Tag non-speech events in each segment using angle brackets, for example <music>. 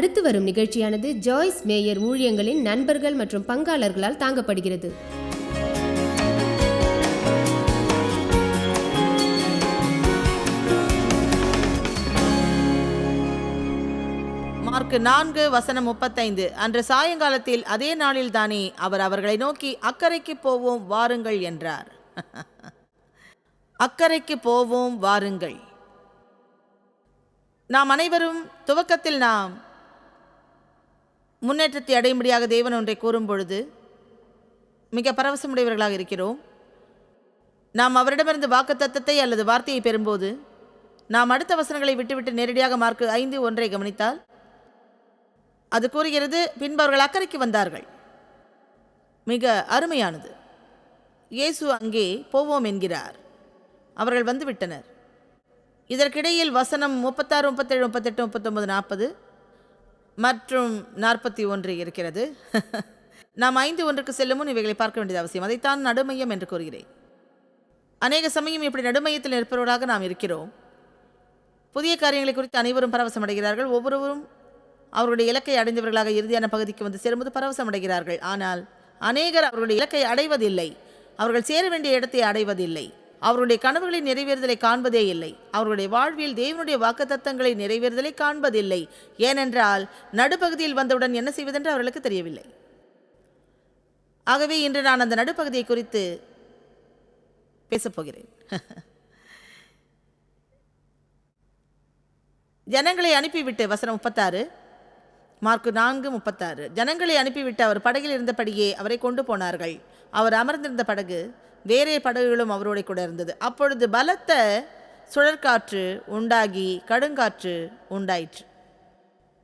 அடுத்து வரும் நிகழ்ச்சியானது ஜாய்ஸ் மேயர் ஊழியங்களின் நண்பர்கள் மற்றும் பங்காளர்களால் தாங்கப்படுகிறது. மார்க் நான்கு வசனம் முப்பத்தைந்து. அன்று சாயங்காலத்தில் அதே நாளில் தானே அவர் அவர்களை நோக்கி அக்கறைக்கு போவோம் வாருங்கள் என்றார். அக்கறைக்கு போவோம் வாருங்கள். நாம் அனைவரும் துவக்கத்தில் நாம் முன்னேற்றத்தை அடையும்படியாக தேவன் ஒன்றை கூறும் பொழுது மிக பரவசமுடையவர்களாக இருக்கிறோம். நாம் அவரிடமிருந்து வாக்குத்தத்தத்தை அல்லது வார்த்தையை பெறும்போது நாம் அடுத்த வசனங்களை விட்டுவிட்டு நேரடியாக மார்க் ஐந்து ஒன்றை கவனித்தால் அது கூறுகிறது பின்பு அவர்கள் அக்கறைக்கு வந்தார்கள். மிக அருமையானது. இயேசு அங்கே போவோம் என்கிறார். அவர்கள் வந்து விட்டனர் இதற்கிடையில் வசனம் முப்பத்தாறு முப்பத்தேழு முப்பத்தெட்டு முப்பத்தொன்பது நாற்பது மற்றும் நாற்பத்தி ஒன்று இருக்கிறது. <laughs> நாம் ஐந்து ஒன்றுக்கு செல்லும் முன் இவைகளை பார்க்க வேண்டியது அவசியம். அதைத்தான் நடுமையம் என்று கூறுகிறேன். அநேக சமயம் இப்படி நடுமையத்தில் இருப்பவர்களாக நாம் இருக்கிறோம். புதிய காரியங்களை குறித்து அனைவரும் பரவசம் அடைகிறார்கள். ஒவ்வொருவரும் அவருடைய இலக்கை அடைந்தவர்களாக இறுதியான பகுதிக்கு வந்து சேரும்போது பரவசம் அடைகிறார்கள். ஆனால் அநேகர் அவர்களுடைய இலக்கை அடைவதில்லை. அவர்கள் சேர வேண்டிய இடத்தை அடைவதில்லை. அவருடைய கனவுகளின் நிறைவேறுதலை காண்பதே இல்லை. அவருடைய வாழ்வில் தேவனுடைய வாக்குத்தத்தங்களை நிறைவேறுதலை காண்பதில்லை. ஏனென்றால் நடுப்பகுதியில் வந்தவுடன் என்ன செய்வதென்று அவர்களுக்கு தெரியவில்லை. ஆகவே இன்று நான் அந்த நடுப்பகுதியை குறித்து பேசப்போகிறேன். <laughs> ஜனங்களை அனுப்பிவிட்டு வசனம் முப்பத்தாறு மார்க்கு நான்கு முப்பத்தாறு. ஜனங்களை அனுப்பிவிட்டு அவர் படகில் இருந்தபடியே அவரை கொண்டு போனார்கள். அவர் அமர்ந்திருந்த படகு வேறே படகுகளும் அவரோட கூட இருந்தது. அப்பொழுது பலத்த சுழற்காற்று உண்டாகி கடுங்காற்று உண்டாயிற்று.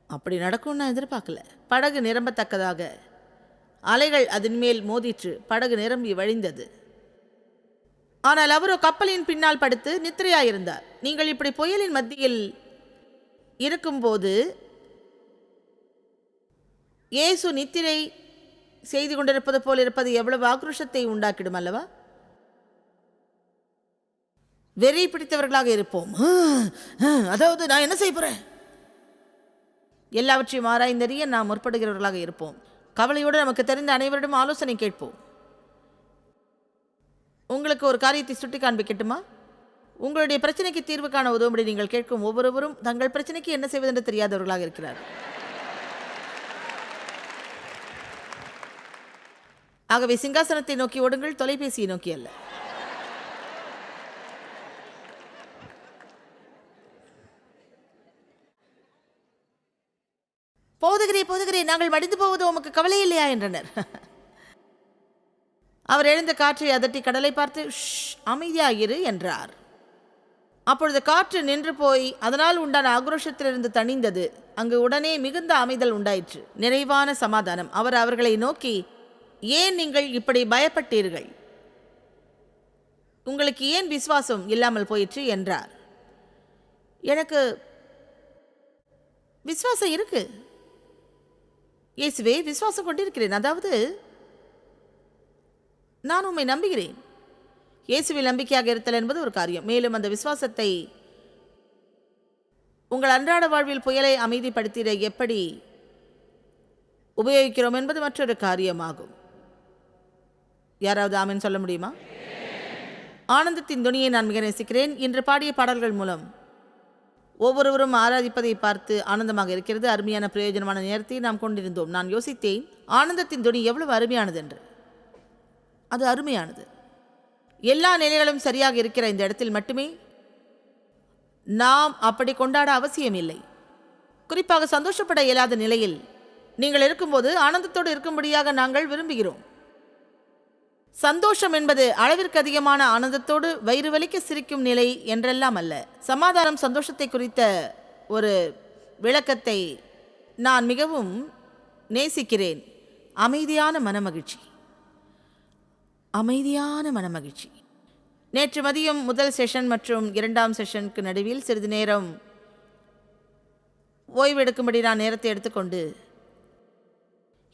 அப்படி நடக்கும்னு நான் எதிர்பார்க்கல. படகு நிரம்பத்தக்கதாக. அலைகள் அதன் மேல் மோதிற்று. படகு நிரம்பி வழிந்தது. ஆனால் அவரோ கப்பலின் பின்னால் படுத்து நித்திரையாயிருந்தார். நீங்கள் இப்படி புயலின் மத்தியில் இருக்கும்போது இயேசு நித்திரை செய்து கொண்டிருப்பது போல் இருப்பது எவ்வளவு ஆக்ரோஷத்தை உண்டாக்கிடும் அல்லவா? வெறி பிடித்தவர்களாக இருப்போம். அதாவது நான் என்ன செய்ய போகிறேன் எல்லாவற்றையும் ஆராய்ந்தறிய நாம் முற்படுகிறவர்களாக இருப்போம். கவலையோடு நமக்கு தெரிந்த அனைவரிடம் ஆலோசனை கேட்போம். உங்களுக்கு ஒரு காரியத்தை சுட்டி காண்பிக்கட்டுமா உங்களுடைய பிரச்சனைக்கு தீர்வு காண உதவும்படி நீங்கள் கேட்கும் ஒவ்வொருவரும் தங்கள் பிரச்சனைக்கு என்ன செய்வதென்று தெரியாதவர்களாக இருக்கிறார் ஆகவே சிங்காசனத்தை நோக்கி ஓடுங்கள் தொலைபேசியை நோக்கி அல்ல. போதுகிறே போதுகிறே நாங்கள் மடிந்து போவது உமக்கு கவலை இல்லையா? என்றனர். அவர் எழுந்த காற்றை அதட்டி கடலை பார்த்து "ஷ், அமைதியாயிரு என்றார். அப்பொழுது காற்று நின்று போய் அதனால் உண்டான ஆக்ரோஷத்திலிருந்து தணிந்தது. அங்கு உடனே மிகுந்த அமைதல் உண்டாயிற்று. நிறைவான சமாதானம். அவர் அவர்களை நோக்கி ஏன் நீங்கள் இப்படி பயப்பட்டீர்கள்? உங்களுக்கு ஏன் விசுவாசம் இல்லாமல் போயிற்று? என்றார். எனக்கு விசுவாசம் இருக்கு. இயேசுவே விசுவாசம் கொண்டிருக்கிறேன். அதாவது நான் உம்மை நம்புகிறேன். இயேசுவில் நம்பிக்கையாக இருத்தல் என்பது ஒரு காரியம். மேலும் அந்த விசுவாசத்தை உங்கள் அன்றாட வாழ்வில் புயலை அமைதிப்படுத்திட எப்படி உபயோகிக்கிறோம் என்பது மற்றொரு காரியமாகும். யாராவது ஆமின் சொல்ல முடியுமா? ஆனந்தத்தின் துணியை நான் மிக நேசிக்கிறேன். இன்று பாடிய பாடல்கள் மூலம் ஒவ்வொருவரும் ஆராதிப்பதை பார்த்து ஆனந்தமாக இருக்கிறது. அருமையான பிரயோஜனமான நேரத்தை நாம் கொண்டிருந்தோம். நான் யோசித்தேன் ஆனந்தத்தின் துணி எவ்வளவு அருமையானது என்று அது அருமையானது. எல்லா நிலைகளும் சரியாக இருக்கிற இந்த இடத்தில் மட்டுமே நாம் அப்படி கொண்டாட அவசியமில்லை. குறிப்பாக சந்தோஷப்பட இயலாத நிலையில் நீங்கள் இருக்கும்போது ஆனந்தத்தோடு இருக்கும்படியாக நாங்கள் விரும்புகிறோம். சந்தோஷம் என்பது அளவிற்கு அதிகமான ஆனந்தத்தோடு வயிறு வலிக்க சிரிக்கும் நிலை என்றெல்லாம் அல்ல. சமாதானம் சந்தோஷத்தை குறித்த ஒரு விளக்கத்தை நான் மிகவும் நேசிக்கிறேன். அமைதியான மனமகிழ்ச்சி. அமைதியான மனமகிழ்ச்சி. நேற்று மதியம் முதல் செஷன் மற்றும் இரண்டாம் செஷனுக்கு நடுவில் சிறிது நேரம் ஓய்வெடுக்கும்படி நான் நேரத்தை எடுத்துக்கொண்டு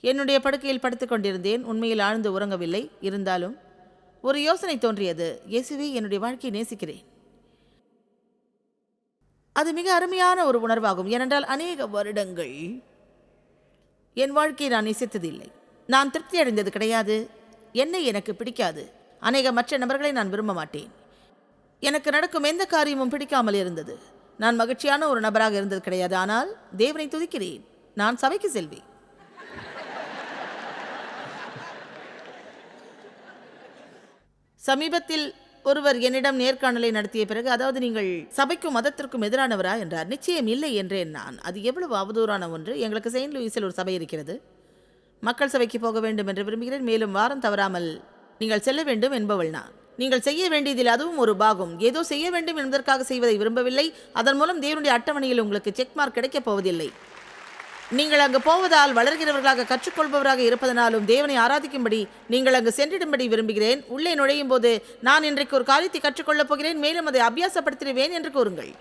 என்னுடைய படுக்கையில் படுத்துக்கொண்டிருந்தேன் உண்மையில் ஆழ்ந்து உறங்கவில்லை. இருந்தாலும் ஒரு யோசனை தோன்றியது. இயேசுவே என்னுடைய வாழ்க்கையை நேசிக்கிறேன். அது மிக அருமையான ஒரு உணர்வாகும். ஏனென்றால் அநேக வருடங்கள் என் வாழ்க்கையை நான் நேசித்ததில்லை. நான் திருப்தி அடைந்தது கிடையாது. என்னை எனக்கு பிடிக்காது. அநேக மற்ற நபர்களை நான் விரும்ப மாட்டேன். எனக்கு நடக்கும் எந்த காரியமும் பிடிக்காமல் இருந்தது. நான் மகிழ்ச்சியான ஒரு நபராக இருந்தது கிடையாது. ஆனால் தேவனை துதிக்கிறேன். நான் சபைக்கு செல்வேன். சமீபத்தில் ஒருவர் என்னிடம் நேர்காணலை நடத்திய பிறகு அதாவது நீங்கள் சபைக்கும் மதத்திற்கும் எதிரானவரா என்றார். நிச்சயம் இல்லை என்றேன் நான். அது எவ்வளவு அவதூறான ஒன்று. எங்களுக்கு செயின்ட் லூயிஸில் ஒரு சபை இருக்கிறது. மக்கள் சபைக்கு போக வேண்டும் என்று விரும்புகிறேன். மேலும் வாரம் தவறாமல் நீங்கள் செல்ல வேண்டும் என்பவள் நான். நீங்கள் செய்ய வேண்டியதில் அதுவும் ஒரு பாகம். ஏதோ செய்ய வேண்டும் என்பதற்காக செய்வதை விரும்பவில்லை. அதன் மூலம் தேவனுடைய அட்டவணையில் உங்களுக்கு செக் மார்க் கிடைக்கப் போவதில்லை. நீங்கள் அங்கு போவதால் வளர்கிறவர்களாக கற்றுக்கொள்பவராக இருப்பதனாலும் தேவனை ஆராதிக்கும்படி நீங்கள் அங்கு சென்றிடும்படி விரும்புகிறேன். உள்ளே நுழையும் போது நான் இன்றைக்கு ஒரு காரியத்தை கற்றுக்கொள்ளப் போகிறேன். மேலும் அதை அபியாசப்படுத்திடுவேன் என்று கூறுங்கள்.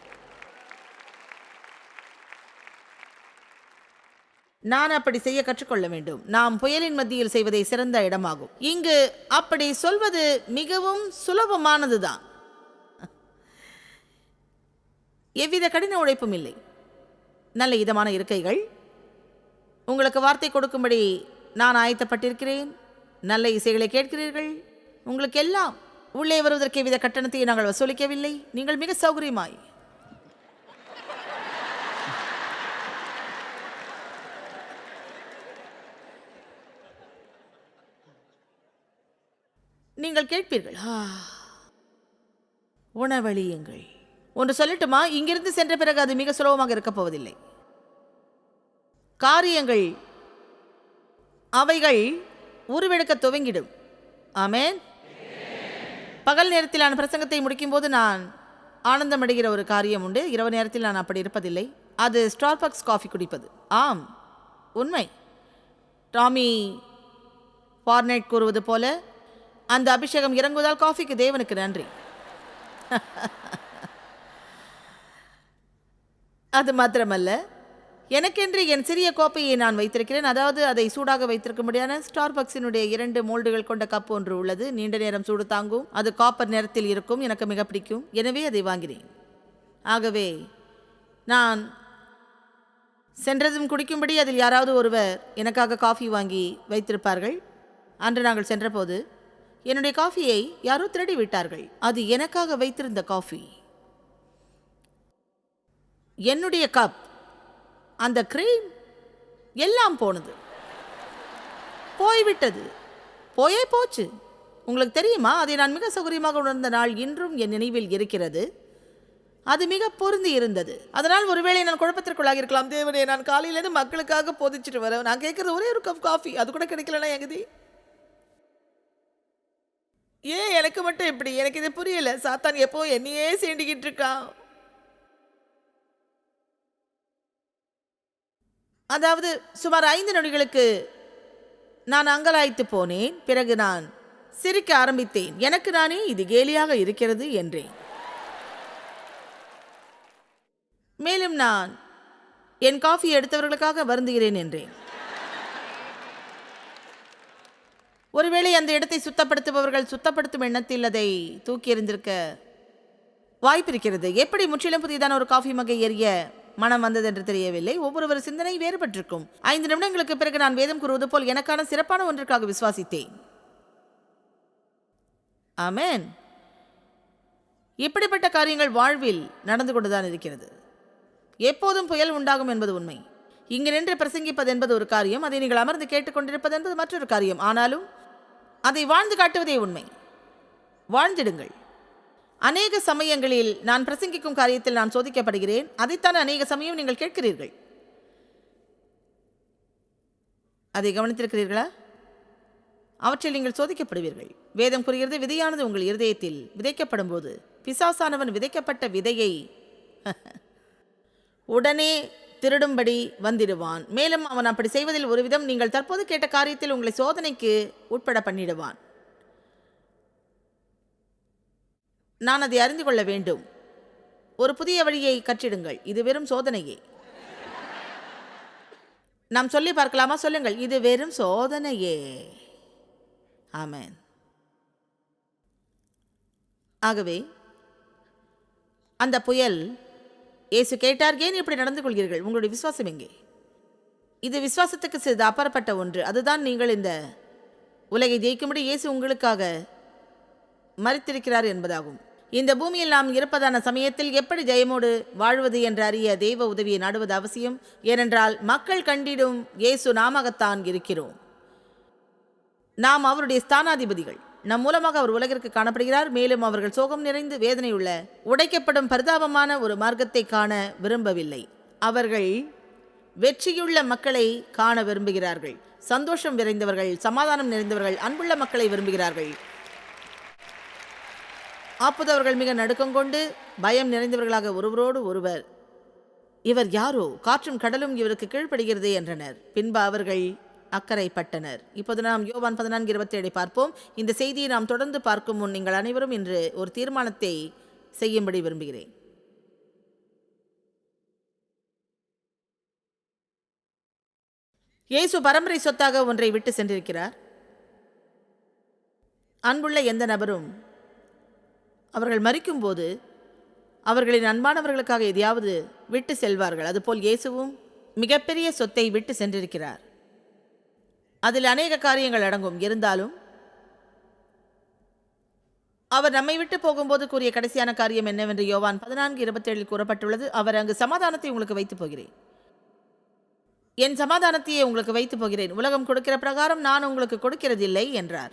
நான் அப்படி செய்ய கற்றுக்கொள்ள வேண்டும். நாம் புயலின் மத்தியில் செய்வதை சிறந்த இடமாகும். இங்கு அப்படி சொல்வது மிகவும் சுலபமானதுதான். எவ்வித கடின உழைப்பும் இல்லை. நல்ல இதமான இருக்கைகள் உங்களுக்கு வார்த்தை கொடுக்கும்படி நான் ஆயத்தப்பட்டிருக்கிறேன். நல்ல இசைகளை கேட்கிறீர்கள். உங்களுக்கு எல்லாம் உள்ளே வருவதற்கு எவ்வித கட்டணத்தை நாங்கள் வசூலிக்கவில்லை. நீங்கள் மிக சௌகரியமாய். நீங்கள் கேட்பீர்கள் உணவழியுங்கள் ஒன்று சொல்லட்டுமா? இங்கிருந்து சென்ற பிறகு அது மிக சுலபமாக இருக்கப் போவதில்லை. காரியங்கள் அவைகள் உருவெடுக்க துவங்கிடும். ஆமேன். பகல் நேரத்தில் நான் பிரசங்கத்தை முடிக்கும்போது நான் ஆனந்தமடைகிற ஒரு காரியம் உண்டு. இரவு நேரத்தில் நான் அப்படி இருப்பதில்லை. அது ஸ்டார்பக்ஸ் காஃபி குடிப்பது. ஆம் உண்மை. டாமி ஃபார்னேட் கூறுவது போல அந்த அபிஷேகம் இறங்குவதால் காஃபிக்கு தேவனுக்கு நன்றி. அது மாத்திரமல்ல. எனக்கென்று என் சிறிய கோப்பையை நான் வைத்திருக்கிறேன். அதாவது அதை சூடாக வைத்திருக்கும்படியான ஸ்டார்பக்ஸினுடைய இரண்டு மோல்டுகள் கொண்ட கப் ஒன்று உள்ளது. நீண்ட நேரம் சூடு தாங்கும். அது காப்பர் நிறத்தில் இருக்கும். எனக்கு மிக பிடிக்கும். எனவே அதை வாங்கினேன். ஆகவே நான் சென்றதும் குடிக்கும்படி அதில் யாராவது ஒருவர் எனக்காக காஃபி வாங்கி வைத்திருப்பார்கள். அன்று நாங்கள் சென்றபோது என்னுடைய காஃபியை யாரோ திருடி விட்டார்கள் அது எனக்காக வைத்திருந்த காஃபி. என்னுடைய கப் அந்த க்ரீம் எல்லாம் போனது. போய்விட்டது. போயே போச்சு. உங்களுக்கு தெரியுமா? அதை நான் மிக சௌகரியமாக உணர்ந்த நாள் இன்றும் என் நினைவில் இருக்கிறது. அது மிக பொருந்தி இருந்தது. அதனால் ஒருவேளை நான் குழப்பத்திற்குள்ளாக இருக்கலாம். தேவனே நான் காலையிலேருந்து மக்களுக்காக போதிச்சுட்டு வரேன் நான் கேட்குறது ஒரே ஒரு கப் காஃபி அது கூட கிடைக்கலனா எங்கதி ஏன் எனக்கு மட்டும் இப்படி? எனக்கு இது புரியல. சாத்தான் எப்போ என்னையே சீண்டிக்கிட்டு இருக்கான். அதாவது சுமார் ஐந்து நொடிகளுக்கு நான் அங்கலாய்த்து போனேன். பிறகு நான் சிரிக்க ஆரம்பித்தேன். எனக்கு நானே இது கேலியாக இருக்கிறது என்றேன். மேலும் நான் என் காஃபி எடுத்தவர்களுக்காக வருந்துகிறேன் என்றேன். ஒருவேளை அந்த இடத்தை சுத்தப்படுத்துபவர்கள் சுத்தப்படுத்தும் எண்ணத்தில் அதை தூக்கி எறிந்திருக்க வாய்ப்பிருக்கிறது எப்படி முற்றிலும் புதியதான ஒரு காஃபி மகை எறிய மனம் வந்தது என்று தெரியவில்லை. ஒவ்வொருவர் சிந்தனை வேறுபட்டிருக்கும். ஐந்து நிமிடங்களுக்கு பிறகு நான் வேதம் கூறுவது போல் எனக்கான சிறப்பான ஒன்றிற்காக விசுவாசித்தேன். ஆமேன். இப்படிப்பட்ட காரியங்கள் வாழ்வில் நடந்து கொண்டுதான் இருக்கிறது. எப்போதும் புயல் உண்டாகும் என்பது உண்மை. இங்கு நின்று பிரசங்கிப்பது என்பது ஒரு காரியம். அதை நீங்கள் அமர்ந்து கேட்டுக்கொண்டிருப்பது என்பது மற்றொரு காரியம். ஆனாலும் அதை வாழ்ந்து காட்டுவதே உண்மை. வாழ்ந்திடுங்கள். அநேக சமயங்களில் நான் பிரசங்கிக்கும் காரியத்தில் நான் சோதிக்கப்படுகிறேன். அதைத்தான் அநேக சமயம் நீங்கள் கேட்கிறீர்கள். அதை கவனித்திருக்கிறீர்களா? அவற்றில் நீங்கள் சோதிக்கப்படுவீர்கள். வேதம் கூறுகிறது விதையானது உங்கள் இருதயத்தில் விதைக்கப்படும் போது பிசாசானவன் விதைக்கப்பட்ட விதையை <laughs> உடனே திருடும்படி வந்திடுவான். மேலும் அவன் அப்படி செய்வதில் ஒருவிதம் நீங்கள் தற்போது கேட்ட காரியத்தில் உங்களை சோதனைக்கு உட்பட பண்ணிடுவான். நான் அதை அறிந்து கொள்ள வேண்டும். ஒரு புதிய வழியை கற்றிடுங்கள். இது வெறும் சோதனையே. நாம் சொல்லி பார்க்கலாமா? சொல்லுங்கள். இது வெறும் சோதனையே. ஆமேன். ஆகவே அந்த புயல் இயேசு கேட்டார் ஏன் இப்படி நடந்து கொள்கிறீர்கள்? உங்களுடைய விசுவாசம் எங்கே? இது விசுவாசத்துக்கு சிறிது அப்பாற்பட்ட ஒன்று. அதுதான் நீங்கள் இந்த உலகை ஜெயிக்கும்படி இயேசு உங்களுக்காக மறித்திருக்கிறார் என்பதாகும். இந்த பூமியில் நாம் இருப்பதான சமயத்தில் எப்படி ஜெயமோடு வாழ்வது என்று அறிய தெய்வ உதவியை நாடுவது அவசியம். ஏனென்றால் மக்கள் கண்டிடும் இயேசு நாமகத்தான் இருக்கிறோம். நாம் அவருடைய ஸ்தானாதிபதிகள். நம் மூலமாக அவர் உலகிற்கு காணப்படுகிறார். மேலும் அவர்கள் சோகம் நிறைந்து வேதனையுள்ள உடைக்கப்படும் பரிதாபமான ஒரு மார்க்கத்தை காண விரும்பவில்லை. அவர்கள் வெற்றியுள்ள மக்களை காண விரும்புகிறார்கள். சந்தோஷம் விரைந்தவர்கள் சமாதானம் நிறைந்தவர்கள் அன்புள்ள மக்களை விரும்புகிறார்கள். அப்போதவர்கள் மிக நடுக்கம் கொண்டு பயம் நிறைந்தவர்களாக ஒருவரோடு ஒருவர். இவர் யாரோ? காற்றும் கடலும் இவருக்கு கீழ்ப்படுகிறது என்றனர். பின்பு அவர்கள் அக்கறைப்பட்டனர். இப்போது நாம் யோவான் பதினான்கு இருபத்தி ஏழை பார்ப்போம். இந்த செய்தியை நாம் தொடர்ந்து பார்க்கும் முன் நீங்கள் அனைவரும் இன்று ஒரு தீர்மானத்தை செய்யும்படி விரும்புகிறேன். இயேசு பரம்பரை சொத்தாக ஒன்றை விட்டு சென்றிருக்கிறார். அன்புள்ள எந்த நபரும் அவர்கள் மறிக்கும்போது அவர்களின் அன்பானவர்களுக்காக எதையாவது விட்டு செல்வார்கள். அதுபோல் இயேசுவும் மிகப்பெரிய சொத்தை விட்டு சென்றிருக்கிறார். அதில் அநேக காரியங்கள் அடங்கும். இருந்தாலும் அவர் நம்மை விட்டு போகும்போது கூறிய கடைசியான காரியம் என்னவென்று யோவான் பதினான்கு இருபத்தேழில் கூறப்பட்டுள்ளது. அவர் அங்கு சமாதானத்தை உங்களுக்கு வைத்து போகிறேன். என் சமாதானத்தையே உங்களுக்கு வைத்து போகிறேன். உலகம் கொடுக்கிற பிரகாரம் நான் உங்களுக்கு கொடுக்கிறதில்லை என்றார்.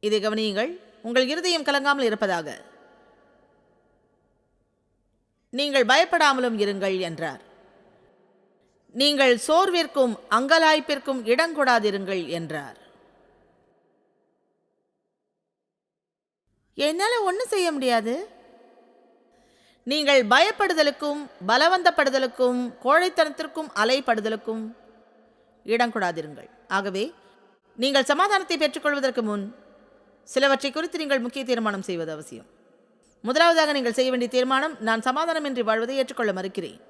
இதை கவனியுங்கள். உங்கள் இருதயம் கலங்காமல் இருப்பதாக. நீங்கள் பயப்படாமலும் இருங்கள் என்றார். நீங்கள் சோர்விற்கும் அங்கலாய்ப்பிற்கும் இடங்கொடாதிருங்கள் என்றார். என்னால் ஒன்றும் செய்ய முடியாது. நீங்கள் பயப்படுதலுக்கும் பலவந்தப்படுதலுக்கும் கோழைத்தனத்திற்கும் அலைப்படுதலுக்கும் இடங்கூடாதிருங்கள் ஆகவே நீங்கள் சமாதானத்தை பெற்றுக்கொள்வதற்கு முன் சிலவற்றை குறித்து நீங்கள் முக்கிய தீர்மானம் செய்வது அவசியம். முதலாவதாக நீங்கள் செய்ய வேண்டிய தீர்மானம் நான் சமாதானமின்றி வாழ்வதை ஏற்றுக்கொள்ள மறுக்கிறேன்.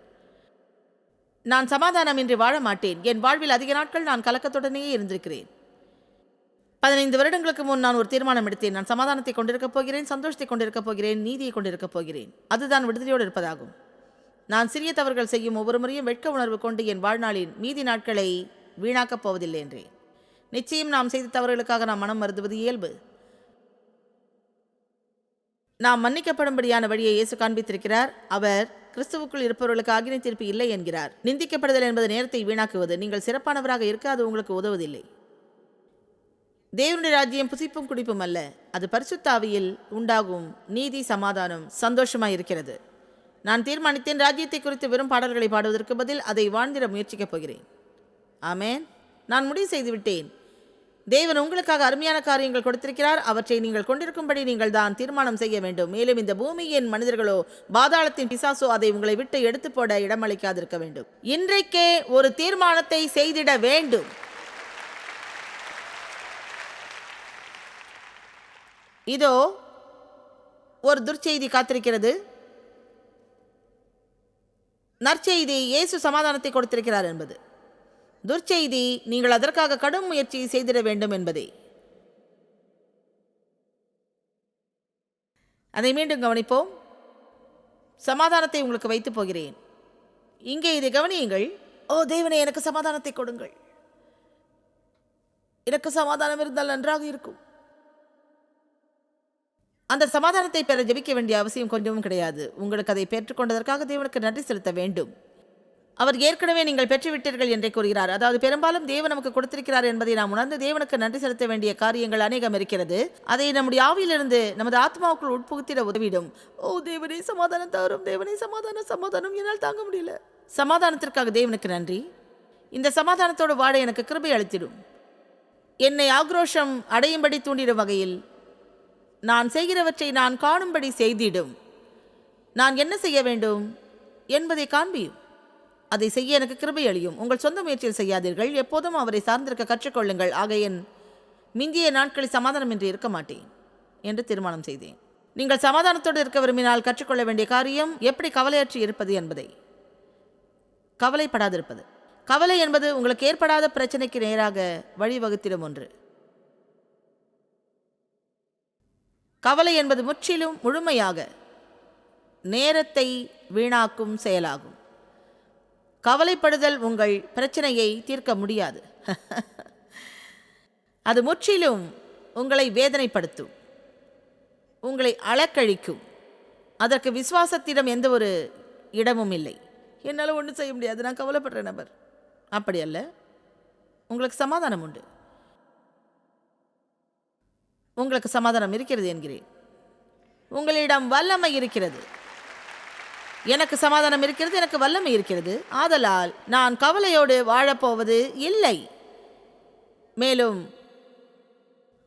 நான் சமாதானமின்றி வாழ மாட்டேன். என் வாழ்வில் அதிக நாட்கள் நான் கலக்கத்துடனேயே இருந்திருக்கிறேன். பதினைந்து வருடங்களுக்கு முன் நான் ஒரு தீர்மானம் எடுத்தேன். நான் சமாதானத்தை கொண்டிருக்கப் போகிறேன் சந்தோஷத்தை கொண்டிருக்கப் போகிறேன் நீதியை கொண்டிருக்கப் போகிறேன். அதுதான் விடுதலையோடு இருப்பதாகும். நான் சிறிய தவறுகள் செய்யும் ஒவ்வொரு முறையும் வெட்க உணர்வு கொண்டு என் வாழ்நாளின் மீதி நாட்களை வீணாக்கப் போவதில்லை என்றேன். நிச்சயம் நாம் செய்த தவறுகளுக்காக நாம் மனம் மருந்துவது இயல்பு. நாம் மன்னிக்கப்படும்படியான வழியை இயேசு காண்பித்திருக்கிறார். அவர் கிறிஸ்துவுக்குள் இருப்பவர்களுக்கு அக்னி தீர்ப்பு இல்லை என்கிறார். நிந்திக்கப்படுதல் என்பது நேரத்தை வீணாக்குவது. நீங்கள் சிறப்பானவராக இருக்க அது உங்களுக்கு உதவுவதில்லை தேவனுடைய ராஜ்யம் புசிப்பும் குடிப்பும் அல்ல. அது பரிசுத்தாவியில் உண்டாகும் நீதி சமாதானம் சந்தோஷமாக இருக்கிறது. நான் தீர்மானித்தேன் ராஜ்யத்தை குறித்து வெறும் பாடல்களை பாடுவதற்கு பதில் அதை வாழ்ந்திட முயற்சிக்கப் போகிறேன். ஆமேன். நான் முடிவு செய்துவிட்டேன். தேவன் உங்களுக்காக அருமையான காரியங்கள் கொடுத்திருக்கிறார். அவற்றை நீங்கள் கொண்டிருக்கும்படி நீங்கள் தான் தீர்மானம் செய்ய வேண்டும். மேலும் இந்த பூமியின் மனிதர்களோ பாதாளத்தின் பிசாசோ அதை உங்களை விட்டு எடுத்து போட இடமளிக்காதிருக்க வேண்டும். இன்றைக்கே ஒரு தீர்மானத்தை செய்திட வேண்டும். இதோ ஒரு துர்ச்செய்தி காத்திருக்கிறது. நற்செய்தி இயேசு சமாதானத்தை கொடுத்திருக்கிறார் என்பது. துர்ச்செய்தி நீங்கள் அதற்காக கடும் முயற்சி செய்திட வேண்டும் என்பதே. அதை மீண்டும் கவனிப்போம். சமாதானத்தை உங்களுக்கு வைத்து போகிறேன். இங்கே இதை கவனியுங்கள். ஓ தேவனே எனக்கு சமாதானத்தை கொடுங்கள். எனக்கு சமாதானம் இருந்தால் நன்றாக இருக்கும். அந்த சமாதானத்தை பெற ஜெபிக்க வேண்டிய அவசியம் கொஞ்சமும் கிடையாது. உங்களுக்கு அதை பெற்றுக்கொண்டதற்காக தேவனுக்கு நன்றி செலுத்த வேண்டும். அவர் ஏற்கனவே நீங்கள் பெற்றுவிட்டீர்கள் என்றே கூறுகிறார். அதாவது பெரும்பாலும் தேவன் நமக்கு கொடுத்திருக்கிறார் என்பதை நாம் உணர்ந்து தேவனுக்கு நன்றி செலுத்த வேண்டிய காரியங்கள் அநேகம் இருக்கிறது. அதை நம்முடைய ஆவியிலிருந்து நமது ஆத்மாவுக்குள் உட்புகுத்திட உதவிடும். ஓ தேவனே சமாதானம் தவறும் தேவனே சமாதானம் சமாதானம். என்னால் தாங்க முடியல. சமாதானத்திற்காக தேவனுக்கு நன்றி. இந்த சமாதானத்தோடு வாட எனக்கு கிருபை அளித்திடும். என்னை ஆக்ரோஷம் அடையும்படி தூண்டிடும் வகையில் நான் செய்கிறவற்றை நான் காணும்படி செய்திடும். நான் என்ன செய்ய வேண்டும் என்பதை காண்பியும். அதை செய்ய எனக்கு கிருபை அளியும். உங்கள் சொந்த முயற்சியில் செய்யாதீர்கள். எப்போதும் அவரை சார்ந்திருக்க கற்றுக்கொள்ளுங்கள். ஆக என் மிந்திய நாட்களில் சமாதானமின்றி இருக்க மாட்டேன் என்று தீர்மானம் செய்தேன். நீங்கள் சமாதானத்தோடு இருக்க விரும்பினால் கற்றுக்கொள்ள வேண்டிய காரியம் எப்படி கவலையற்றி இருப்பது என்பதை. கவலைப்படாதிருப்பது. கவலை என்பது உங்களுக்கு ஏற்படாத பிரச்சனைக்கு நேராக வழிவகுத்திடும் ஒன்று. கவலை என்பது முற்றிலும் முழுமையாக நேரத்தை வீணாக்கும் செயலாகும். கவலைப்படுதல் உங்கள் பிரச்சனையை தீர்க்க முடியாது. <laughs> அது முற்றிலும் உங்களை வேதனைப்படுத்தும். உங்களை அளக்கழிக்கும் அதற்கு விசுவாசத்திடம் எந்த ஒரு இடமும் இல்லை. என்னால் ஒன்றும் செய்ய முடியாது. நான் கவலைப்படுற நபர். அப்படி அல்ல. உங்களுக்கு சமாதானம் உண்டு. உங்களுக்கு சமாதானம் இருக்கிறது என்கிறேன். உங்களிடம் வல்லமை இருக்கிறது. எனக்கு சமாதானம் இருக்கிறது எனக்கு வல்லமை இருக்கிறது. ஆதலால் நான் கவலையோடு வாழப்போவது இல்லை. மேலும்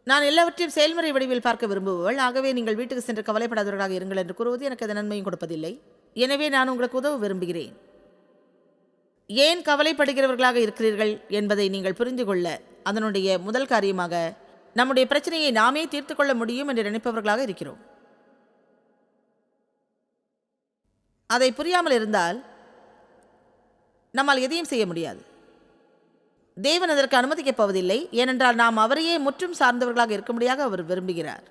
நான் எல்லாவற்றையும் செயல்முறை வடிவில் பார்க்க விரும்புபவள். ஆகவே நீங்கள் வீட்டுக்கு சென்று கவலைப்படாதவர்களாக இருங்கள் என்று கூறுவது எனக்கு அது நன்மையும் கொடுப்பதில்லை. எனவே நான் உங்களுக்கு உதவ விரும்புகிறேன். ஏன் கவலைப்படுகிறவர்களாக இருக்கிறீர்கள் என்பதை நீங்கள் புரிந்து கொள்ள அதனுடைய முதல் காரியமாக நம்முடைய பிரச்சனையை நாமே தீர்த்து கொள்ள முடியும் என்று நினைப்பவர்களாக இருக்கிறோம். அதை புரியாமல் இருந்தால் நம்மால் எதையும் செய்ய முடியாது. தேவன் அதற்கு அனுமதிக்கப் போவதில்லை ஏனென்றால் நாம் அவரையே முற்றும் சார்ந்தவர்களாக இருக்கும்படியாக அவர் விரும்புகிறார்.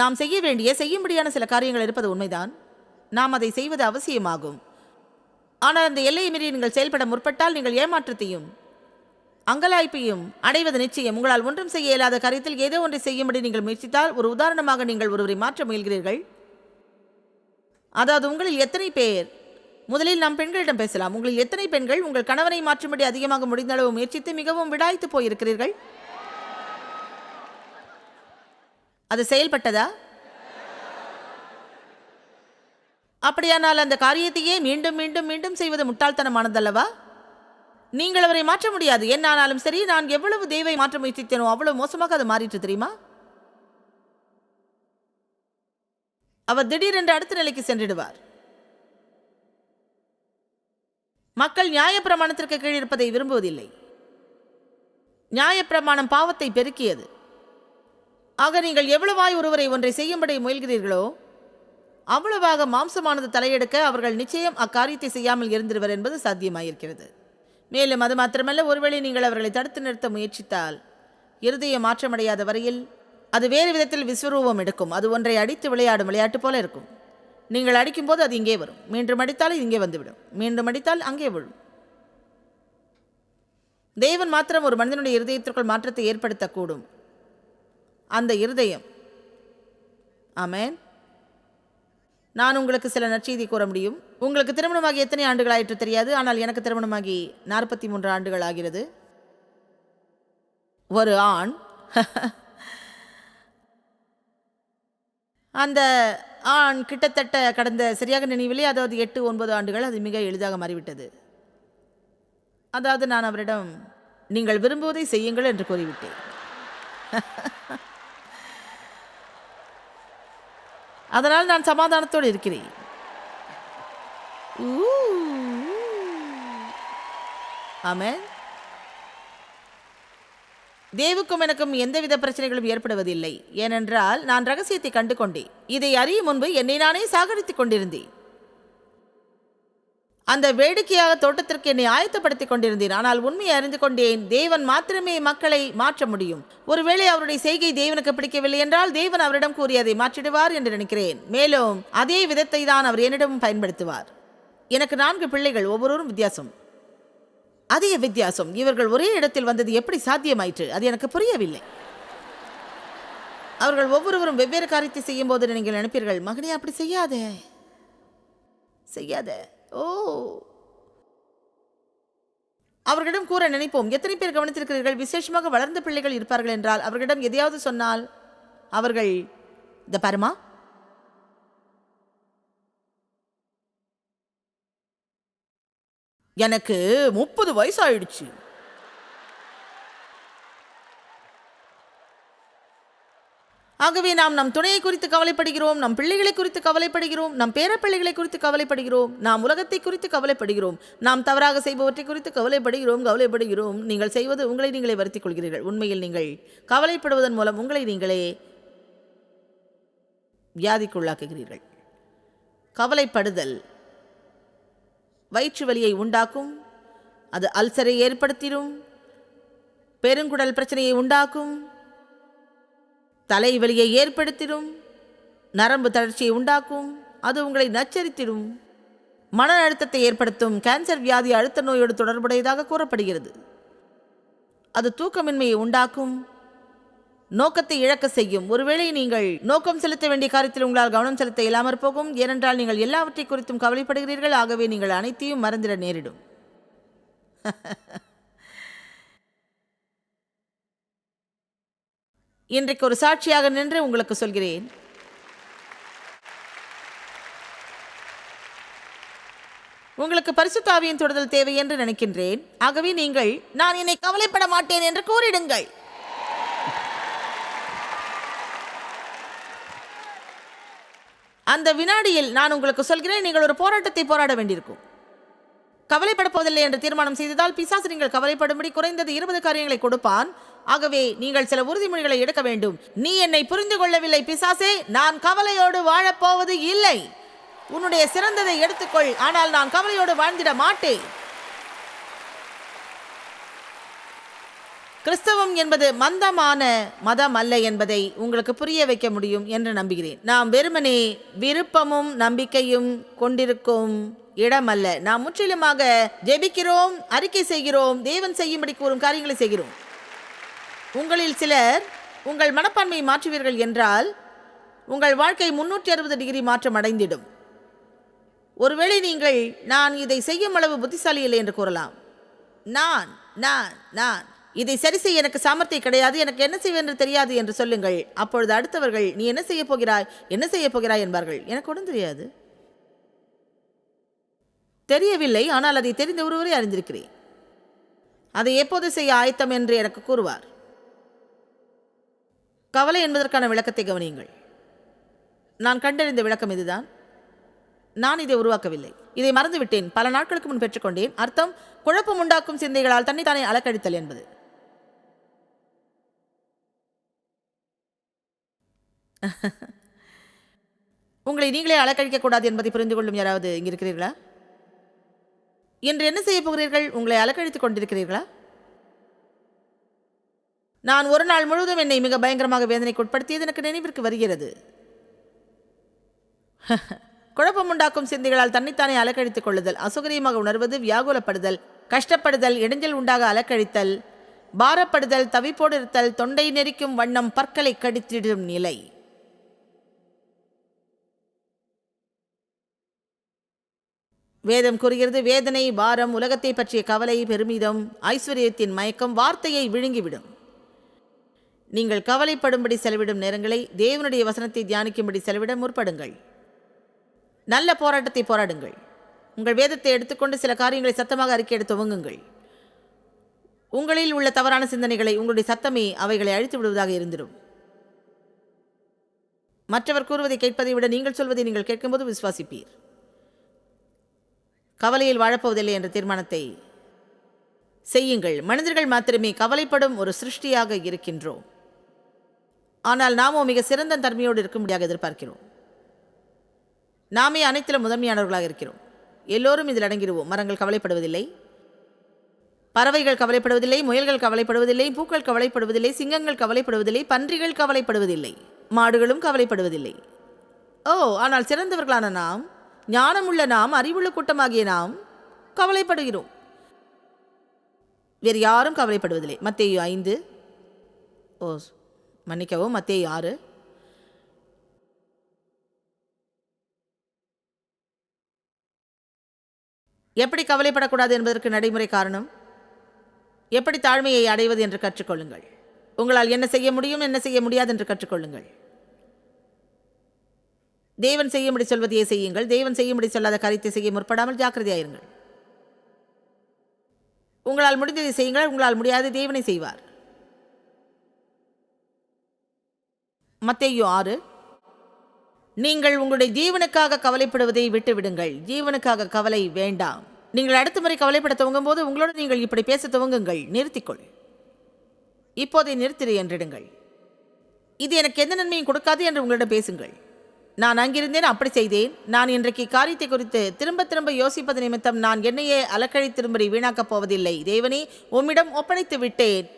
நாம் செய்ய வேண்டிய செய்யும்படியான சில காரியங்கள் இருப்பது உண்மைதான். நாம் அதை செய்வது அவசியமாகும். ஆனால் அந்த எல்லையை மீறி நீங்கள் செயல்பட முற்பட்டால் நீங்கள் ஏமாற்றத்தையும் அங்கலாய்ப்பையும் அடைவது நிச்சயம். உங்களால் ஒன்றும் செய்ய இயலாத காரியத்தில் ஏதோ ஒன்றை செய்யும்படி நீங்கள் முயற்சித்தால் ஒரு உதாரணமாக நீங்கள் ஒருவரை மாற்ற முயல்கிறீர்கள். அதாவது உங்களில் எத்தனை பேர்? முதலில் நாம் பெண்களிடம் பேசலாம். உங்களில் எத்தனை பெண்கள் உங்கள் கணவனை மாற்றும்படி அதிகமாக முடிந்த அளவு முயற்சித்து மிகவும் விடாய்த்து போயிருக்கிறீர்கள்? அது செயல்பட்டதா? அப்படியானால் அந்த காரியத்தையே மீண்டும் மீண்டும் மீண்டும் செய்வது முட்டாள்தனமானதல்லவா? நீங்கள் அவரை மாற்ற முடியாது. என்னானாலும் சரி நான் எவ்வளவு தேவை மாற்ற முயற்சித்தேனோ அவ்வளவு மோசமாக அது மாறிட்டு தெரியுமா? அவர் திடீரென்று அடுத்த நிலைக்கு சென்றிடுவார். மக்கள் நியாயப்பிரமாணத்திற்கு கீழ் இருப்பதை விரும்புவதில்லை. நியாயப்பிரமாணம் பாவத்தை பெருக்கியது. ஆக நீங்கள் எவ்வளவாய் ஒருவரை ஒன்றை செய்யும்படி முயல்கிறீர்களோ அவ்வளவாக மாம்சமானது தலையெடுக்க அவர்கள் நிச்சயம் அக்காரியத்தை செய்யாமல் இருந்திருவர் என்பது சாத்தியமாயிருக்கிறது. மேலும் அது மாத்திரமல்ல ஒருவேளை நீங்கள் அவர்களை தடுத்து நிறுத்த முயற்சித்தால் இருதய மாற்றமடையாத வரையில் அது வேறு விதத்தில் விஸ்வரூபம் எடுக்கும். அது ஒன்றை அடித்து விளையாடும் விளையாட்டு போல இருக்கும். நீங்கள் அடிக்கும்போது அது இங்கே வரும். மீண்டும் அடித்தால் இங்கே வந்துவிடும். மீண்டும் அடித்தால் அங்கே விழும். தேவன் மாத்திரம் ஒரு மனிதனுடைய இருதயத்திற்குள் மாற்றத்தை ஏற்படுத்தக்கூடும். அந்த இருதயம். ஆமேன். நான் உங்களுக்கு சில நற்செய்தி கூற முடியும். உங்களுக்கு திருமணமாகி எத்தனை ஆண்டுகள் ஆயிற்று தெரியாது. ஆனால் எனக்கு திருமணமாகி நாற்பத்தி மூன்று ஆண்டுகள் ஆகிறது. ஒரு ஆண். <laughs> அந்த ஆண் கிட்டத்தட்ட கடந்த சரியாக நினைவிலே அதாவது எட்டு ஒன்பது ஆண்டுகள் அது மிக எளிதாக மாறிவிட்டது. அதாவது நான் அவரிடம் நீங்கள் விரும்புவதை செய்யுங்கள் என்று கூறிவிட்டேன். <laughs> அதனால் நான் சமாதானத்தோடு இருக்கிறேன். ஆமேன். தேவுக்கும் எனக்கும் எந்தவித பிரச்சனைகளும் ஏற்படுவதில்லை. ஏனென்றால் நான் ரகசியத்தை கண்டு கொண்டேன் இதை அறியும் முன்பு என்னை நானே சாகடித்துக் கொண்டிருந்தேன். அந்த வேடிக்கையாக தோட்டத்திற்கு என்னை ஆயத்தப்படுத்திக் கொண்டிருந்தேன். ஆனால் உண்மையை அறிந்து கொண்டேன் தேவன் மாத்திரமே மக்களை மாற்ற முடியும். ஒருவேளை அவருடைய செய்கை தேவனுக்கு பிடிக்கவில்லை என்றால் தேவன் அவரிடம் கூறி அதை மாற்றிடுவார் என்று நினைக்கிறேன். மேலும் அதே விதத்தை தான் அவர் என்னிடமும் பயன்படுத்துவார். எனக்கு நான்கு பிள்ளைகள் ஒவ்வொருவரும் வித்தியாசம். அதிக வித்தியாசம். இவர்கள் ஒரே இடத்தில் வந்தது எப்படி சாத்தியமாயிற்று? அது எனக்கு புரியவில்லை. அவர்கள் ஒவ்வொருவரும் வெவ்வேறு காரியத்தை செய்யும் போது நீங்கள் நினைப்பீர்கள் மகனே அப்படி செய்யாதே. செய்யாத? ஓ. அவர்களிடம் கூற நினைப்போம் எத்தனை பேர் கவனித்திருக்கிறீர்கள்? விசேஷமாக வளர்ந்த பிள்ளைகள் இருப்பார்கள் என்றால் அவர்களிடம் எதையாவது சொன்னால் அவர்கள் இந்த பாருமா எனக்கு முப்பது வயசு ஆயிடுச்சு ஆகவே நாம் நம் துணையை குறித்து கவலைப்படுகிறோம் நம் பிள்ளைகளை குறித்து கவலைப்படுகிறோம் நம் பேரப்பிள்ளைகளை குறித்து கவலைப்படுகிறோம் நாம் உலகத்தை குறித்து கவலைப்படுகிறோம் நாம் தவறாக செய்பவற்றை குறித்து கவலைப்படுகிறோம் கவலைப்படுகிறோம். நீங்கள் செய்வது உங்களை நீங்களே வருத்திக் கொள்கிறீர்கள் உண்மையில் நீங்கள் கவலைப்படுவதன் மூலம் உங்களை நீங்களே வியாதிக்குள்ளாக்குகிறீர்கள். கவலைப்படுதல். வயிற்று வலியை உண்டாக்கும் அது அல்சரை ஏற்படுத்திடும் பெருங்குடல் பிரச்சனையை உண்டாக்கும் தலைவலியை ஏற்படுத்திடும் நரம்பு தளர்ச்சியை உண்டாக்கும் அது உங்களை நச்சரித்திடும். மன அழுத்தத்தை ஏற்படுத்தும் கேன்சர் வியாதி அழுத்த நோயோடு தொடர்புடையதாக கூறப்படுகிறது. அது தூக்கமின்மையை உண்டாக்கும் நோக்கத்தை இழக்க செய்யும். ஒருவேளை நீங்கள் நோக்கம் செலுத்த வேண்டிய காரியத்தில் உங்களால் கவனம் செலுத்த இயலாமற் போகும். ஏனென்றால் நீங்கள் எல்லாவற்றை குறித்தும் கவலைப்படுகிறீர்கள். ஆகவே நீங்கள் அனைத்தையும் மறந்திட நேரிடும். <laughs> இன்றைக்கு ஒரு சாட்சியாக நின்று உங்களுக்கு சொல்கிறேன். உங்களுக்கு பரிசுத்தாவியின் தொடுதல் தேவை என்று நினைக்கின்றேன். ஆகவே நீங்கள் நான் என்னை கவலைப்பட மாட்டேன் என்று கூறிடுங்கள். அந்த வினாடியில் நான் உங்களுக்கு சொல்கிறேன் நீங்கள் ஒரு போராட்டத்தை போராட வேண்டியிருக்கும். கவலைப்பட போவதில்லை என்று தீர்மானம் செய்ததால் பிசாசு நீங்கள் கவலைப்படும்படி குறைந்தது இருபது காரியங்களை கொடுப்பான். ஆகவே நீங்கள் சில உறுதிமொழிகளை எடுக்க வேண்டும். நீ என்னை புரிந்து கொள்ளவில்லை பிசாசே. நான் கவலையோடு வாழப்போவது இல்லை. உன்னுடைய சிறந்ததை எடுத்துக்கொள். ஆனால் நான் கவலையோடு வாழ்ந்திட மாட்டேன். கிறிஸ்தவம் என்பது மந்தமான மதம் அல்ல என்பதை உங்களுக்கு புரிய வைக்க முடியும் என்று நம்புகிறேன். நாம் வெறுமனே விருப்பமும் நம்பிக்கையும் கொண்டிருக்கும் இடம் அல்ல நாம் முற்றிலுமாக ஜெபிக்கிறோம் அறிக்கை செய்கிறோம் தேவன் செய்யும்படி கூறும் காரியங்களை செய்கிறோம். உங்களில் சிலர் உங்கள் மனப்பான்மையை மாற்றுவீர்கள் என்றால் உங்கள் வாழ்க்கை முன்னூற்றி அறுபது டிகிரி மாற்றம் அடைந்திடும். ஒருவேளை நீங்கள் நான் இதை செய்யும் அளவு புத்திசாலி இல்லை என்று கூறலாம். நான் நான் நான். இதை சரி செய்ய எனக்கு சாமர்த்தியம் கிடையாது. எனக்கு என்ன செய்வேன் என்று தெரியாது என்று சொல்லுங்கள். அப்பொழுது அடுத்தவர்கள் நீ என்ன செய்ய போகிறாய்? என்ன செய்ய போகிறாய்? என்பார்கள். எனக்கு ஒன்றும் தெரியாது. தெரியவில்லை. ஆனால் அதை தெரிந்த ஒருவரை அறிந்திருக்கிறேன். அதை எப்போது செய்ய ஆயத்தம்? என்று எனக்கு கூறுவார். கவலை என்பதற்கான விளக்கத்தை கவனியுங்கள். நான் கண்டறிந்த விளக்கம் இதுதான். நான் இதை உருவாக்கவில்லை. இதை மறந்துவிட்டேன். பல நாட்களுக்கு முன் பெற்றுக்கொண்டேன். அர்த்தம் குழப்பம் உண்டாக்கும் சிந்தைகளால் தன்னைத்தானே அலக்கழித்தல் என்பது. <laughs> உங்களை நீங்களே அலக்கழிக்கக்கூடாது என்பதை புரிந்து கொள்ளும் யாராவது இங்க இருக்கிறீர்களா இன்று என்ன செய்ய போகிறீர்கள்? உங்களை அலக்கழித்துக் கொண்டிருக்கிறீர்களா? நான் ஒரு நாள் முழுவதும் என்னை மிக பயங்கரமாக வேதனைக்கு உட்படுத்தியது எனக்கு நினைவிற்கு வருகிறது. <laughs> குழப்பம் உண்டாக்கும் சிந்தைகளால் தன்னைத்தானே அலக்கழித்துக் கொள்ளுதல் அசுகரியமாக உணர்வது வியாகுலப்படுதல் கஷ்டப்படுதல் இடைஞ்சல் உண்டாக அலக்கழித்தல் பாரப்படுதல் தவிப்போடு இருத்தல் தொண்டை நெரிக்கும் வண்ணம் பற்களை கடித்திடும் நிலை. வேதம் கூறுகிறது வேதனை பாரம் உலகத்தை பற்றிய கவலை பெருமிதம் ஐஸ்வர்யத்தின் மயக்கம் வார்த்தையை விழுங்கிவிடும். நீங்கள் கவலைப்படும்படி செலவிடும் நேரங்களை தேவனுடைய வசனத்தை தியானிக்கும்படி செலவிட முற்படுங்கள். நல்ல போராட்டத்தை போராடுங்கள். உங்கள் வேதத்தை எடுத்துக்கொண்டு சில காரியங்களை சத்தமாக அறிக்கையிட துவங்குங்கள். உங்களில் உள்ள தவறான சிந்தனைகளை உங்களுடைய சத்தமே அவைகளை அழித்து விடுவதாக இருந்திடும். மற்றவர் கூறுவதை கேட்பதை விட நீங்கள் சொல்வதை நீங்கள் கேட்கும்போது விசுவாசிப்பீர். கவலையில் வாழப்போவதில்லை என்ற தீர்மானத்தை செய்யுங்கள். மனிதர்கள் மாத்திரமே கவலைப்படும் ஒரு சிருஷ்டியாக இருக்கின்றோம். ஆனால் நாமோ மிக சிறந்த தன்மையோடு இருக்கும்படியாக எதிர்பார்க்கிறோம். நாமே அனைத்திலும் முதன்மையானவர்களாக இருக்கிறோம். எல்லோரும் இதில் அடங்கிடுவோம் மரங்கள் கவலைப்படுவதில்லை. பறவைகள் கவலைப்படுவதில்லை. முயல்கள் கவலைப்படுவதில்லை. பூக்கள் கவலைப்படுவதில்லை. சிங்கங்கள் கவலைப்படுவதில்லை. பன்றிகள் கவலைப்படுவதில்லை. மாடுகளும் கவலைப்படுவதில்லை. ஓ ஆனால் சிறந்தவர்களான நாம் ஞானமுள்ள நாம் அறிவுள்ள கூட்டமாகிய நாம் கவலைப்படுகிறோம். வேறு யாரும் கவலைப்படுவதில்லை. மத்தேயு ஐந்து. ஓ மன்னிக்கவும் மத்தேயு ஆறு. எப்படி கவலைப்படக்கூடாது என்பதற்கு நடைமுறை காரணம்? எப்படி தாழ்மையை அடைவது என்று கற்றுக்கொள்ளுங்கள். உங்களால் என்ன செய்ய முடியும் என்ன செய்ய முடியாது என்று கற்றுக்கொள்ளுங்கள். தேவன் செய்யும்படி சொல்வதையே செய்யுங்கள். தேவன் செய்யும்படி சொல்லாத காரியத்தை செய்ய முற்படாமல் ஜாக்கிரதையாயிருங்கள். உங்களால் முடிந்ததை செய்யுங்கள். உங்களால் முடியாது தேவனை செய்வார். மத்தேயோ ஆறு. நீங்கள் உங்களுடைய ஜீவனுக்காக கவலைப்படுவதை விட்டுவிடுங்கள். ஜீவனுக்காக கவலை வேண்டாம். நீங்கள் அடுத்த முறை கவலைப்பட துவங்கும் போது உங்களோடு நீங்கள் இப்படி பேச துவங்குங்கள். நிறுத்திக்கொள். இப்போதை நிறுத்திடு என்றிடுங்கள். இது எனக்கு எந்த நன்மையும் கொடுக்காது என்று உங்களிடம் பேசுங்கள். நான் அங்கிருந்தேன் அப்படி செய்தேன். நான் இன்றைக்கு காரியத்தை குறித்து திரும்ப திரும்ப யோசிப்பது நிமித்தம் நான் என்னையே அலக்கழித்திரும்படி வீணாக்கப் போவதில்லை. தேவனே உம்மிடம் ஒப்படைத்து விட்டேன்.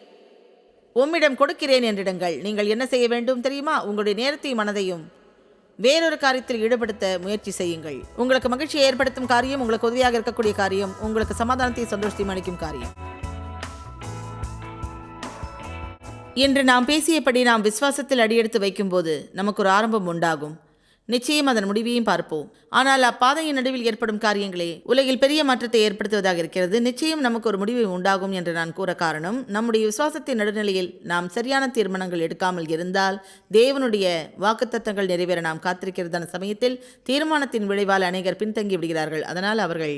உம்மிடம் கொடுக்கிறேன் என்றிடுங்கள். நீங்கள் என்ன செய்ய வேண்டும் தெரியுமா? உங்களுடைய நேரத்தையும் மனதையும் வேறொரு காரியத்தில் ஈடுபடுத்த முயற்சி செய்யுங்கள். உங்களுக்கு மகிழ்ச்சியை ஏற்படுத்தும் காரியம் உங்களுக்கு உதவியாக இருக்கக்கூடிய காரியம் உங்களுக்கு சமாதானத்தை சந்தோஷத்தையும் அளிக்கும் காரியம். இன்று நாம் பேசியபடி நாம் விசுவாசத்தில் அடியெடுத்து வைக்கும்போது நமக்கு ஒரு ஆரம்பம் உண்டாகும். நிச்சயம் அதன் முடிவையும் பார்ப்போம். ஆனால் அப்பாதையின் நடுவில் ஏற்படும் காரியங்களே உலகில் பெரிய மாற்றத்தை ஏற்படுத்துவதாக இருக்கிறது. நிச்சயம் நமக்கு ஒரு முடிவு உண்டாகும் என்று நான் கூற காரணம் நம்முடைய விசுவாசத்தின் நடுநிலையில் நாம் சரியான தீர்மானங்கள் எடுக்காமல் இருந்தால் தேவனுடைய வாக்குத்தத்தங்கள் நிறைவேற நாம் காத்திருக்கிறதான சமயத்தில் தீர்மானத்தின் விளைவால் அநேகர் பின்தங்கி விடுகிறார்கள். அதனால் அவர்கள்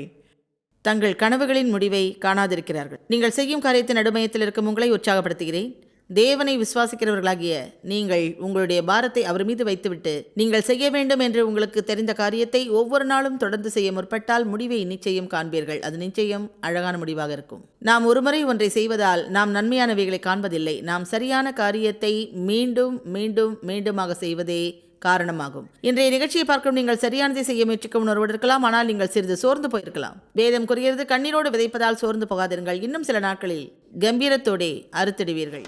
தங்கள் கனவுகளின் முடிவை காணாதிருக்கிறார்கள். நீங்கள் செய்யும் காரியத்தின் நடுமையத்தில் இருக்கும் உங்களை உற்சாகப்படுத்துகிறேன். தேவனை விசுவாசிக்கிறவர்களாகிய நீங்கள் உங்களுடைய பாரத்தை அவர் மீது வைத்துவிட்டு நீங்கள் செய்ய வேண்டும் என்று உங்களுக்கு தெரிந்த காரியத்தை ஒவ்வொரு நாளும் தொடர்ந்து செய்ய முற்பட்டால் முடிவை நிச்சயம் காண்பீர்கள். அது நிச்சயம் அழகான முடிவாக இருக்கும். நாம் ஒருமுறை ஒன்றை செய்வதால் நாம் நன்மையானவைகளை காண்பதில்லை. நாம் சரியான காரியத்தை மீண்டும் மீண்டும் மீண்டுமாக செய்வதே காரணமாகும். இன்றைய நிகழ்ச்சியை பார்க்கும் நீங்கள் சரியானதை செய்ய முயற்சிக்கும் உணர்வோடு இருக்கலாம் ஆனால் நீங்கள் சிறிது சோர்ந்து போயிருக்கலாம். வேதம் குறையிறது கண்ணீரோடு விதைப்பதால் சோர்ந்து போகாதிருங்கள். இன்னும் சில நாட்களில் கம்பீரத்தோடே அறுத்திடுவீர்கள்.